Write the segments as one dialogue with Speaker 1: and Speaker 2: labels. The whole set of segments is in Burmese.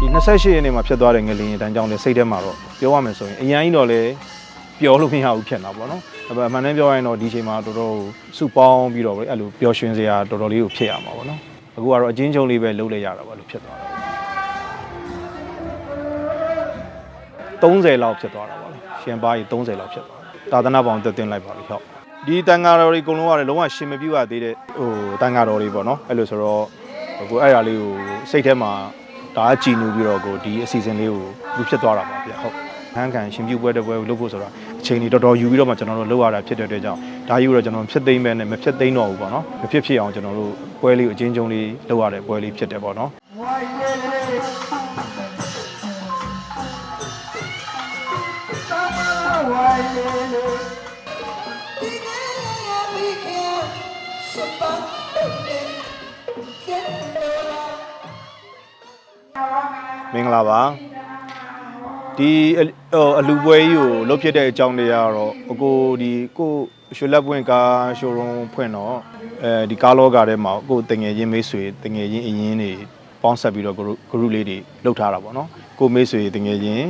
Speaker 1: ဒီ28ရက်နေ့မှာဖြစ်သွားတဲ့ငလျင်တန်းကြောင့်လည်းစိတ်ထဲမှာတော့ပြောရမယ်ဆိုရင်အရင်ကြီးတော့လည်းပျော်လို့မရဘူးဖြစ်နေတာပေါ့နော်။ဒါပေမဲ့အမှန်တမ်းပြောရရင်တော့ဒီချိန်မှာတော်တော်စုပေါင်းပြီးတော့ပဲအဲ့လိုပျော်ရွှင်စရာတော်တော်လေးကိုဖြစ်ရမှာပေါ့နော်။အခုကတော့အချင်းချင်းလေးပဲလုပ်လိုက်ရတာပါလို့ဖြစ်သွားတာပေါ့30လောက်ဖြစ်သွားတာပေါ့လေ။ရှင်ပါးကြီး30လောက်ဖြစ်သွားတယ်။သာသနာ့ဘောင်တက်တင်လိုက်ပါပြီဟုတ်။ဒီတန်ဃာတော်တွေအကုန်လုံးကလည်းလုံးဝရှင်မပြူရသေးတဲ့ဟိုတန်ဃာတော်တွေပေါ့နော်။အဲ့လိုဆိုတော့ကိုအဲ့ဒါလေးကိုစိတ်ထဲမှာ ဒါကကြည်နူပြီးတော့ကိုဒီအစီအစဉ်လေးကိုလူဖြစ်သွားတာပါဗျဟုတ်ဟန်းကန်ရှင်ပြုပွဲတစ်ပွဲကိုလုပ်ဖို့ဆိုတာအချိန်ကြီးတော်တော်ယူပြီးတော့မှကျွန်တော်တို့လုပ်ရတာဖြစ်တဲ့အတွက်ကြောင့်ဒါယူတော့ကျွန်တော်ဖြစ်သိမ့်မဲ့နဲ့မဖြစ်သိမ့်တော့ဘူးပေါ့နော်မဖြစ်ဖြစ်အောင်ကျွန်တော်တို့ပွဲလေးကိုအချင်းချင်းလေးလုပ်ရတဲ့ပွဲလေးဖြစ်တယ်ပေါ့နော် မင်္ဂလာပါဒီအဟိုအလူပွဲကြီးကိုလုပ်ဖြစ်တဲ့အကြောင်းတွေကတော့အကိုဒီကိုရွှေလက်ပွင့်ကားရှိုးရုံးဖွင့်တော့အဲဒီကားလောကထဲမှာကိုတငယ်ချင်းမိတ်ဆွေတငယ်ချင်းအရင်တွေပေါင်းဆက်ပြီးတော့ group group လေးတွေလုပ်ထားတာပေါ့နော်ကိုမိတ်ဆွေတငယ်ချင်း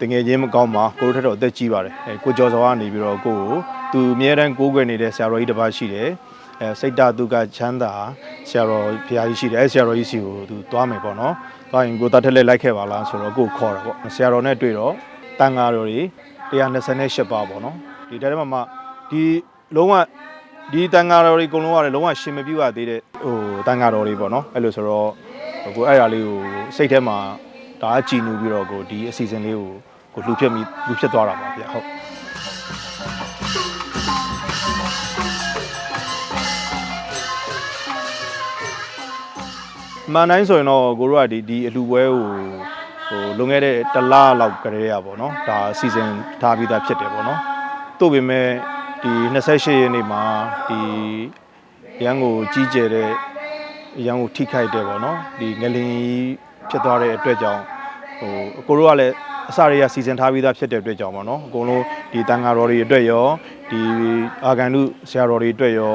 Speaker 1: တငယ်ချင်းမကောင်းပါကိုတို့ထက်တော့အသက်ကြီးပါတယ်အဲကိုကျော်စောကနေပြီးတော့ကိုကိုသူအမြဲတမ်းကိုးကွယ်နေတဲ့ဆရာတော်ကြီးတစ်ပါးရှိတယ် အဲစိတ်တသူကချမ်းသာဆရာတော်ဘုရားကြီးရှိတယ်အဲဆရာတော်ကြီးစီကိုသူသွားမယ်ပေါ့နော်သွားရင်ကိုတတ်ထက်လက်လိုက်ခဲ့ပါလားဆိုတော့ကိုခေါ်တာပေါ့ဆရာတော်နဲ့တွေ့တော့တန်ဃာတော်တွေ128ပါပေါ့နော်ဒီတဲမှာမှဒီလုံးဝဒီတန်ဃာတော်တွေအကုန်လုံးကလည်းလုံးဝရှင်မပြူရသေးတဲ့ဟိုတန်ဃာတော်တွေပေါ့နော်အဲ့လိုဆိုတော့ကိုအဲ့ဒါလေးကိုစိတ်ထဲမှာဒါကကြည်နူပြီးတော့ကိုဒီအစီအစဉ်လေးကိုကိုလှူဖြစ်မိလှူဖြစ်သွားတာပါဗျဟုတ် မှန်တိုင်းဆိုရင်တော့ကိုတို့ကဒီဒီအလူပွဲကိုဟိုလွန်ခဲ့တဲ့တစ်လလောက်ကလေးရပါတော့ဒါစီစဉ်ထားပြီးသားဖြစ်တယ်ပေါ့နော်သို့ပေမဲ့ဒီ28ရက်နေ့မှာဒီရန်ကိုကြီးကျယ်တဲ့ရန်ကိုထိခိုက်တယ်ပေါ့နော်ဒီငလင်ဖြစ်သွားတဲ့အတွက်ကြောင့်ဟိုအကိုတို့ကလည်းအစရေကစီစဉ်ထားပြီးသားဖြစ်တဲ့အတွက်ကြောင့်ပေါ့နော်အကုန်လုံးဒီတန်ဃာတော်တွေအတွက်ရောဒီအာဂန္တုဆရာတော်တွေအတွက်ရော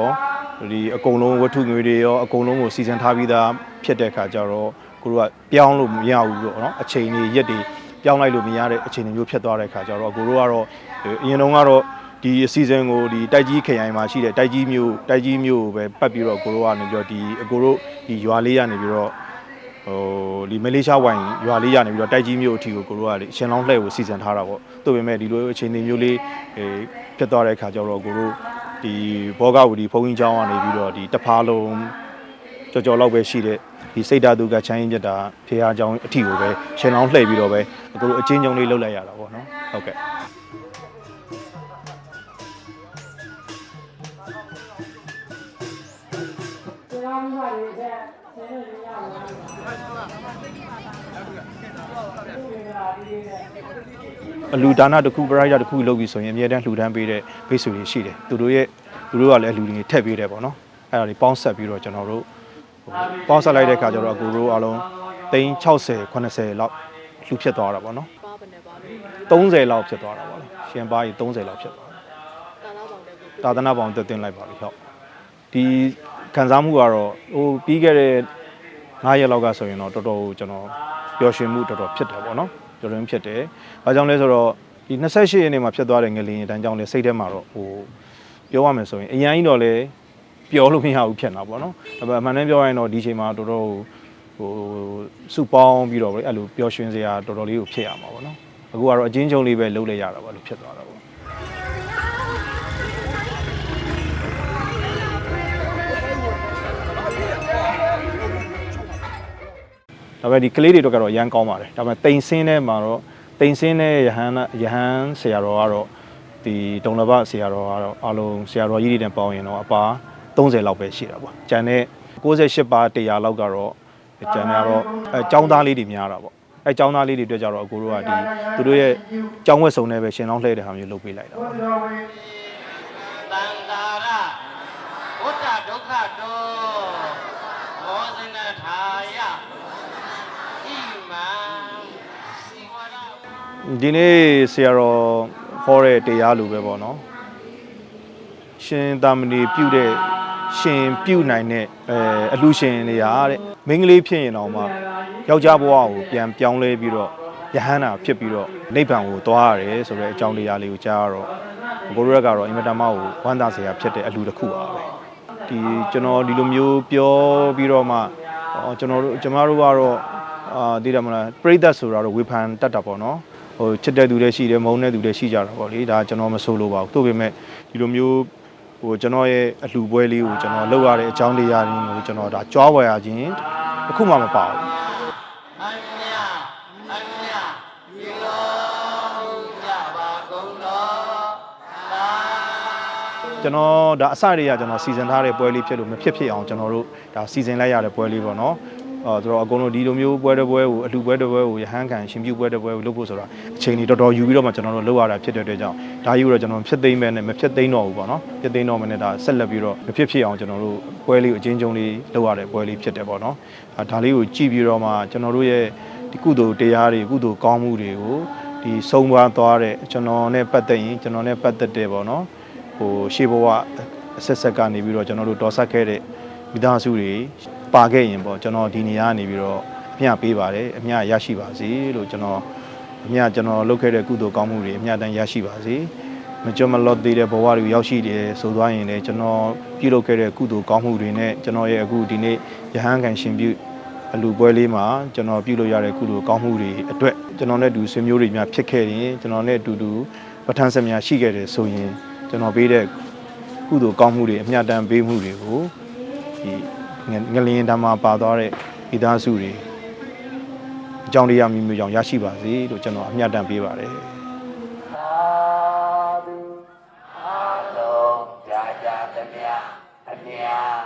Speaker 1: ဒီအကုန်လုံးဝတ္ထုငွေတွေရောအကုန်လုံးကိုစီစဉ်ထားပြီးသားဖြစ်တဲ့ခါကျတော့ကိုတို့ကပြောင်းလို့မရဘူးပေါ့နော်အချိန်ကြီးရက်တွေပြောင်းလိုက်လို့မရတဲ့အခြေအနေမျိုးဖြစ်သွားတဲ့ခါကျတော့ကိုတို့ကတော့အရင်တုန်းကတော့ဒီအစီအစဉ်ကိုဒီတိုက်ကြီးခရိုင်မှာရှိတဲ့တိုက်ကြီးမျိုးတိုက်ကြီးမျိုးကိုပဲပတ်ပြီးတော့ကိုတို့ကနေပြီးတော့ဒီအကိုတို့ဒီရွာလေးရနေပြီးတော့ဟိုဒီမလေးရှားဝိုင်ရွာလေးရနေပြီးတော့တိုက်ကြီးမျိုးအထီကိုကိုတို့ကလေရှင်လောင်းလှဲ့ကိုစီစဉ်ထားတာပေါ့သို့ပေမဲ့ဒီလိုအခြေအနေမျိုးလေးအဲဖြစ်သွားတဲ့ခါကျတော့ကိုတို့ ဒီဘောဂဝတီဘုန်းကြီးကျောင်းကနေပြီးတော့ဒီတဖာလုံးကြော်ကြော်လောက်ပဲရှိတဲ့ဒီစိတ်ဓာတ်သူကချမ်းရင်ပြတာဖေဟာကျောင်းအထီကိုပဲရှင်လောင်းလှည့်ပြီးတော့ပဲအခုလိုအချင်းချင်းလေးလှုပ်လိုက်ရတာပေါ့နော်ဟုတ်ကဲ့ အလူဒါနတစ်ခုပရိုက်တာတစ်ခုလုပ်ပြီးဆိုရင်အမြဲတမ်းလှူဒန်းပေးတဲ့ဘိတ်ဆွေတွေရှိတယ်သူတို့ရဲ့သူတို့ကလည်းအလူတွေထည့်ပေးတယ်ပေါ့နော်အဲ့ဒါတွေပေါင်းဆက်ပြီးတော့ကျွန်တော်တို့ဟိုပေါင်းဆက်လိုက်တဲ့အခါကျတော့အကူတို့အားလုံး360 80လောက်လှူဖြစ်သွားတာပေါ့နော်
Speaker 2: ပါဘယ်နဲ့ပါလဲ
Speaker 1: 30လောက်ဖြစ်သွားတာပေါ့လေရှင်ပါးကြီး30လောက်ဖြစ်သွားတယ်
Speaker 2: ကာလာပေါင်တဲ့ကို
Speaker 1: သာသနာပေါင်းတက်တင်လိုက်ပါပြီဟုတ် ဒီခံစားမှုကတော့ဟိုပြီးခဲ့တဲ့9ရက်လောက်ကဆိုရင်တော့တော်တော်ကျွန်တော်ပျော်ရွှင်မှုတော်တော်ဖြစ်တယ်ပေါ့နော်ပျော်ရွှင်ဖြစ်တယ်။ဘာကြောင့်လဲဆိုတော့ဒီ28ရက်နေ့မှာဖြစ်သွားတဲ့ငလျင်တန်းကြောင့်လည်းစိတ်ထဲမှာတော့ဟိုပြောရမယ်ဆိုရင်အရင်ကြီးတော့လည်းပျော်လို့မရဘူးဖြစ်နေတာပေါ့နော်။ဒါပေမဲ့အမှန်တမ်းပြောရရင်တော့ဒီချိန်မှာတော်တော်ဟိုစုပေါင်းပြီးတော့ပဲအဲ့လိုပျော်ရွှင်စရာတော်တော်လေးကိုဖြစ်ရမှာပေါ့နော်။အခုကတော့အချင်းချင်းလေးပဲလုပ်လိုက်ရတာပေါ့လို့ဖြစ်သွားတာပေါ့ ဒါပေမဲ့ဒီကလေးတွေတော့ကတော့ရမ်းကောင်းပါတယ်ဒါပေမဲ့တိန်စင်းထဲမှာတော့တိန်စင်းတဲ့ယဟန်နာယဟန်ဆရာတော်ကတော့ဒီဒုံလဘဆရာတော်ကတော့အလုံးဆရာတော်ကြီးတွေနဲ့ပေါင်းရင်တော့အပါ30လောက်ပဲရှိတာပေါ့ကျန်တဲ့68ပါ100လောက်ကတော့ကျန်တဲ့ကတော့အဲចောင်းသားလေးတွေများတာပေါ့အဲចောင်းသားလေးတွေအတွက်ကြတော့အကိုတို့ကဒီသူတို့ရဲ့ចောင်းဝက်စုံနဲ့ပဲရှင်လောင်းလှည့်တဲ့ဟာမျိုးလုပ်ပေးလိုက်တာပေါ့
Speaker 3: သံဃာရဘုဒ္ဓဒုက္ခတောမောဇနထာယ
Speaker 1: ဒီနေ့ဆရာတော်ဟောတဲ့တရားလိုပဲပေါ့နော်ရှင်သာမဏေပြုတဲ့ရှင်ပြုနိုင်တဲ့အဲအလှရှင်နေရတဲ့မိန်းကလေးဖြစ်ရင်တော့မှယောက်ျားဘဝကိုပြန်ပြောင်းလဲပြီးတော့ယဟန္တာဖြစ်ပြီးတော့နိဗ္ဗာန်ကိုသွားရတယ်ဆိုတဲ့အကြောင်းတရားလေးကိုကြားရတော့ဘိုးရက်ကတော့အင်မတန်မှကိုဝမ်းသာစရာဖြစ်တဲ့အလူတစ်ခုပါပဲဒီကျွန်တော်ဒီလိုမျိုးပြောပြီးတော့မှအော်ကျွန်တော်တို့ကျမတို့ကတော့အာသိတယ်မလားပြိသက်ဆိုတာတော့ဝေဖန်တတ်တာပေါ့နော် ဟိုချစ်တဲ့သူတွေရှိတယ်မုန်းတဲ့သူတွေရှိကြတာပေါ့လေဒါကျွန်တော်မဆိုလို့ပါဘူးသို့ပေမဲ့ဒီလိုမျိုးဟိုကျွန်တော်ရဲ့အလှပွဲလေးကိုကျွန်တော်လုပ်ရတဲ့အကြောင်းတရားရင်းကိုကျွန်တော်ဒါကြွားဝယ်ရခြင်းအခုမှမပါဘူး
Speaker 3: အမြအမြဒီလိုကြပါကုန်တော်သာ
Speaker 1: ကျွန်တော်ဒါအစတွေကကျွန်တော်စီစဉ်ထားတဲ့ပွဲလေးဖြစ်လို့မဖြစ်ဖြစ်အောင်ကျွန်တော်တို့ဒါစီစဉ်လိုက်ရတဲ့ပွဲလေးပေါ့နော် အော်ဆိုတော့အကုန်လုံးဒီလိုမျိုးပွဲတစ်ပွဲကိုအလှပွဲတစ်ပွဲကိုရဟန်းခံရှင်ပြုပွဲတစ်ပွဲကိုလုပ်ဖို့ဆိုတာအချိန်ကြီးတော်တော်ယူပြီးတော့မှကျွန်တော်တို့လုပ်ရတာဖြစ်တဲ့အတွက်ကြောင့်ဒါကြီးကိုတော့ကျွန်တော်ဖြစ်သိမ်းမဲ့နဲ့မဖြစ်သိမ်းတော့ဘူးပေါ့နော်ဖြစ်သိမ်းတော့မှနဲ့ဒါဆက်လက်ပြီးတော့မဖြစ်ဖြစ်အောင်ကျွန်တော်တို့ပွဲလေးကိုအချင်းချင်းလေးလုပ်ရတဲ့ပွဲလေးဖြစ်တယ်ပေါ့နော်အဲဒါလေးကိုကြည့်ပြီးတော့မှကျွန်တော်တို့ရဲ့ဒီကုသိုလ်တရားတွေကုသိုလ်ကောင်းမှုတွေကိုဒီဆုံးသွားသွားတဲ့ကျွန်တော်နဲ့ပတ်သက်ရင်ကျွန်တော်နဲ့ပတ်သက်တဲ့ပေါ့နော်ဟိုရှေးဘဝအဆက်ဆက်ကနေပြီးတော့ကျွန်တော်တို့တော်ဆက်ခဲ့တဲ့ မိသားစုတွေပါခဲ့ရင်ပေါ့ကျွန်တော်ဒီနေရာကနေပြီးတော့အမျှပေးပါတယ်အမျှရရှိပါစေလို့ကျွန်တော်အမျှကျွန်တော်လုပ်ခဲ့တဲ့ကုသိုလ်ကောင်းမှုတွေအမျှတမ်းရရှိပါစေမကြမလော့သေးတဲ့ဘဝတွေရောက်ရှိတယ်ဆိုသွားရင်လည်းကျွန်တော်ပြုလုပ်ခဲ့တဲ့ကုသိုလ်ကောင်းမှုတွေနဲ့ကျွန်တော်ရဲ့အခုဒီနေ့ရဟန်းခံရှင်ပြုအလူပွဲလေးမှာကျွန်တော်ပြုလုပ်ရတဲ့ကုသိုလ်ကောင်းမှုတွေအတွက်ကျွန်တော်နဲ့အတူဆွေမျိုးတွေများဖြစ်ခဲ့ရင်ကျွန်တော်နဲ့အတူတူပဋ္ဌာန်းစများရှိခဲ့တယ်ဆိုရင်ကျွန်တော်ပေးတဲ့ကုသိုလ်ကောင်းမှုတွေအမျှတမ်းပေးမှုတွေကို ဒီငငလျင်ဓမ္မပါသွားတဲ့မိသားစုတွေအကြောင်းတရားမျိုးမျိုးကြောင့်ရရှိပါစေလို့ကျွန်တော်အမျှတမ်းပေးပါတယ်
Speaker 3: သာဓုအားလုံးကြာကြာသမျှအမြအမြအမြလောဘုရားပါကုန်တော်